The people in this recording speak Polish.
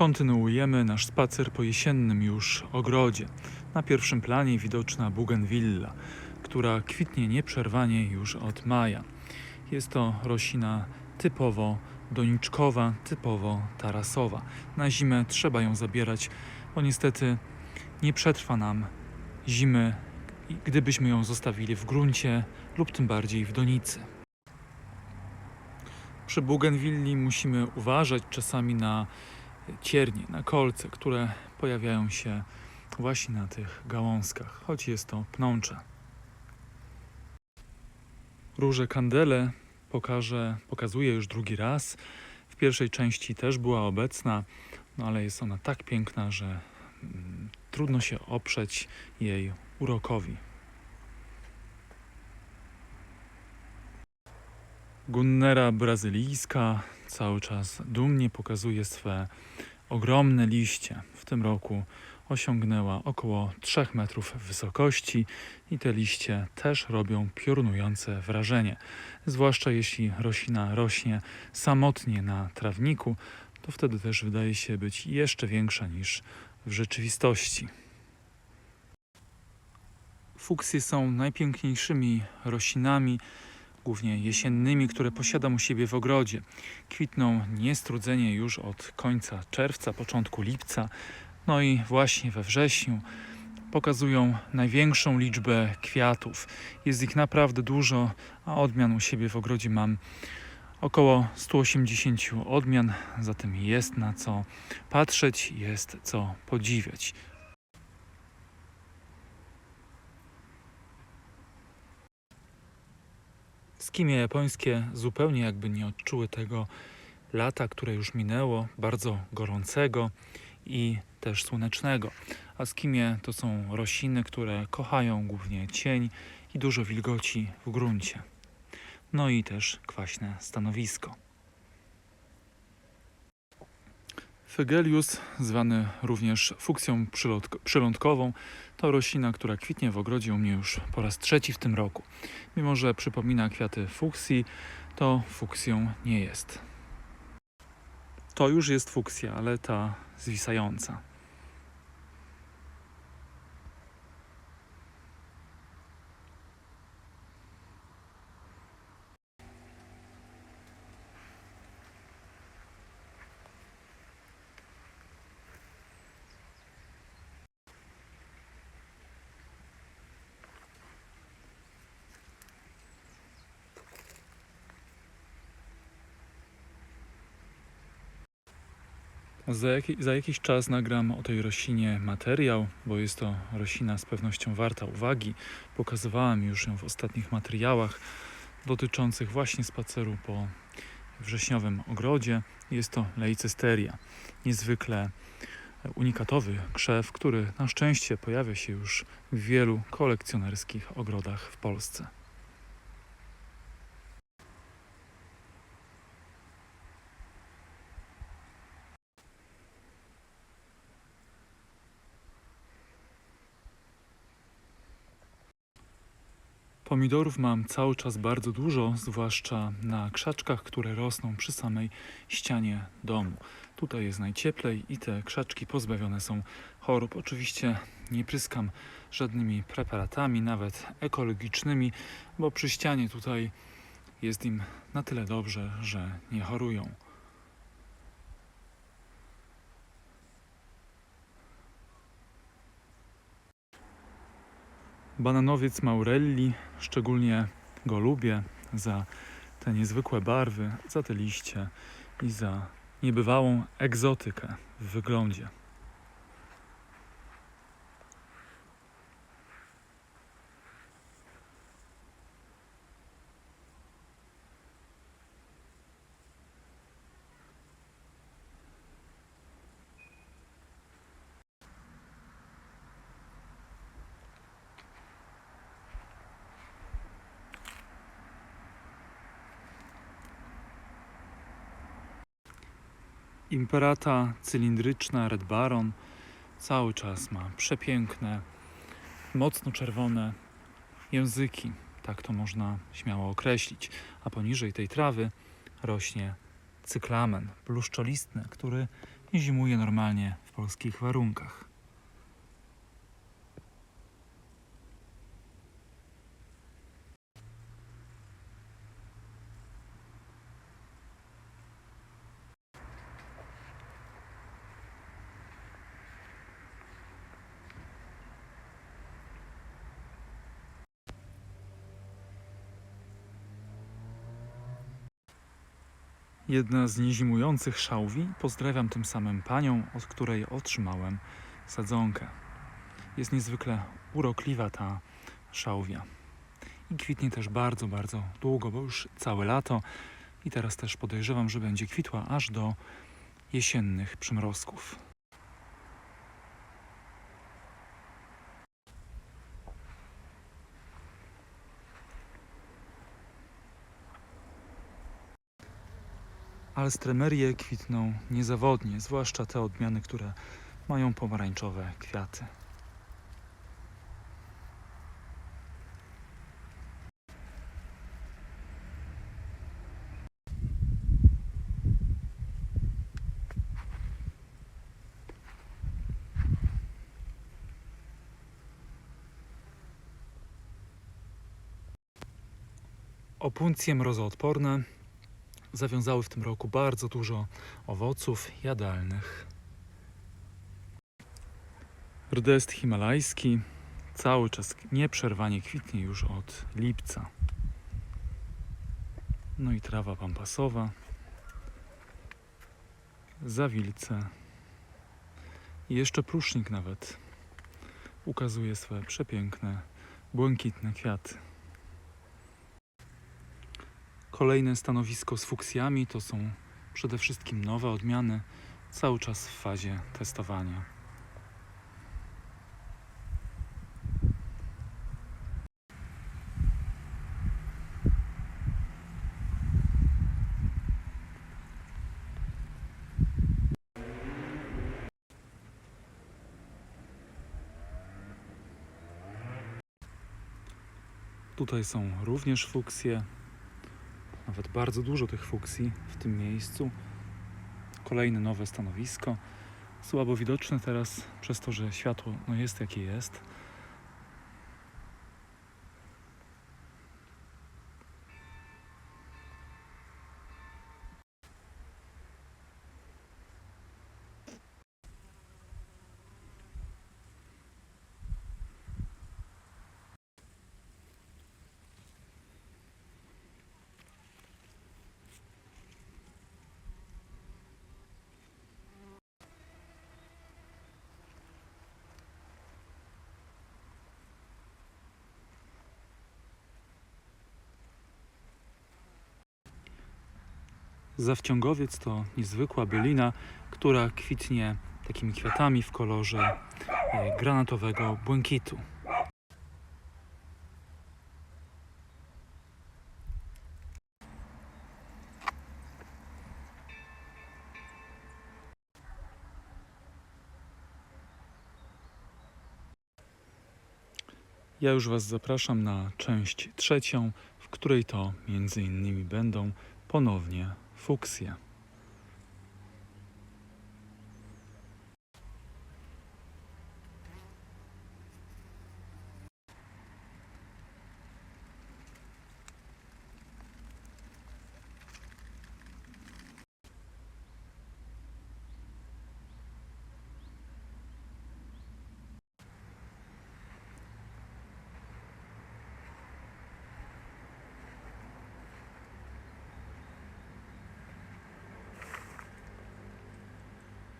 Kontynuujemy nasz spacer po jesiennym już ogrodzie. Na pierwszym planie widoczna bugenwilla, która kwitnie nieprzerwanie już od maja. Jest to roślina typowo doniczkowa, typowo tarasowa. Na zimę trzeba ją zabierać, bo niestety nie przetrwa nam zimy, gdybyśmy ją zostawili w gruncie lub tym bardziej w donicy. Przy bugenwilli musimy uważać czasami na ciernie, na kolce, które pojawiają się właśnie na tych gałązkach, choć jest to pnącze. Róże kandele pokażę, pokazuję już drugi raz. W pierwszej części też była obecna, no ale jest ona tak piękna, że mm, trudno się oprzeć jej urokowi. Gunnera brazylijska cały czas dumnie pokazuje swe ogromne liście. W tym roku osiągnęła około 3 metrów wysokości i te liście też robią piorunujące wrażenie. Zwłaszcza jeśli roślina rośnie samotnie na trawniku, to wtedy też wydaje się być jeszcze większa niż w rzeczywistości. Fuksje są najpiękniejszymi roślinami, głównie jesiennymi, które posiadam u siebie w ogrodzie. Kwitną niestrudzenie już od końca czerwca, początku lipca, no i właśnie we wrześniu pokazują największą liczbę kwiatów. Jest ich naprawdę dużo, a odmian u siebie w ogrodzie mam około 180 odmian, zatem jest na co patrzeć, jest co podziwiać. Skimie japońskie zupełnie jakby nie odczuły tego lata, które już minęło, bardzo gorącego i też słonecznego. A skimie to są rośliny, które kochają głównie cień i dużo wilgoci w gruncie. No i też kwaśne stanowisko. Fygelius, zwany również przylotk- przylądkową, to roślina, która kwitnie w ogrodzie u mnie już po raz trzeci w tym roku. Mimo, że przypomina kwiaty fuksji, to fuksją nie jest. To już jest fuksja, ale ta zwisająca. Za, za jakiś czas nagram o tej roślinie materiał, bo jest to roślina z pewnością warta uwagi. Pokazywałem już ją w ostatnich materiałach dotyczących właśnie spaceru po wrześniowym ogrodzie. Jest to Leicesteria, niezwykle unikatowy krzew, który na szczęście pojawia się już w wielu kolekcjonerskich ogrodach w Polsce. Pomidorów mam cały czas bardzo dużo, zwłaszcza na krzaczkach, które rosną przy samej ścianie domu. Tutaj jest najcieplej i te krzaczki pozbawione są chorób. Oczywiście nie pryskam żadnymi preparatami, nawet ekologicznymi, bo przy ścianie tutaj jest im na tyle dobrze, że nie chorują. Bananowiec Maurelli, szczególnie go lubię za te niezwykłe barwy, za te liście i za niebywałą egzotykę w wyglądzie. Imperata cylindryczna Red Baron cały czas ma przepiękne, mocno czerwone języki. Tak to można śmiało określić. A poniżej tej trawy rośnie cyklamen bluszczolistny, który i zimuje normalnie w polskich warunkach. Jedna z niezimujących szałwi. Pozdrawiam tym samym panią, od której otrzymałem sadzonkę. Jest niezwykle urokliwa ta szałwia. I kwitnie też bardzo, bardzo długo, bo już całe lato. I teraz też podejrzewam, że będzie kwitła aż do jesiennych przymrozków. Alstremerie kwitną niezawodnie, zwłaszcza te odmiany, które mają pomarańczowe kwiaty. Opuncje mrozoodporne zawiązały w tym roku bardzo dużo owoców jadalnych. Rdest himalajski cały czas nieprzerwanie kwitnie już od lipca. No i trawa pampasowa, zawilce i jeszcze prusznik nawet ukazuje swoje przepiękne, błękitne kwiaty. Kolejne stanowisko z fuksjami to są przede wszystkim nowe odmiany, cały czas w fazie testowania. Tutaj są również fuksje, nawet bardzo dużo tych fuksji w tym miejscu. Kolejne nowe stanowisko. Słabo widoczne teraz przez to, że światło no jest jakie jest. Zawciągowiec to niezwykła bylina, która kwitnie takimi kwiatami w kolorze e, granatowego błękitu. Ja już Was zapraszam na część trzecią, w której to między innymi będą ponownie fuksje.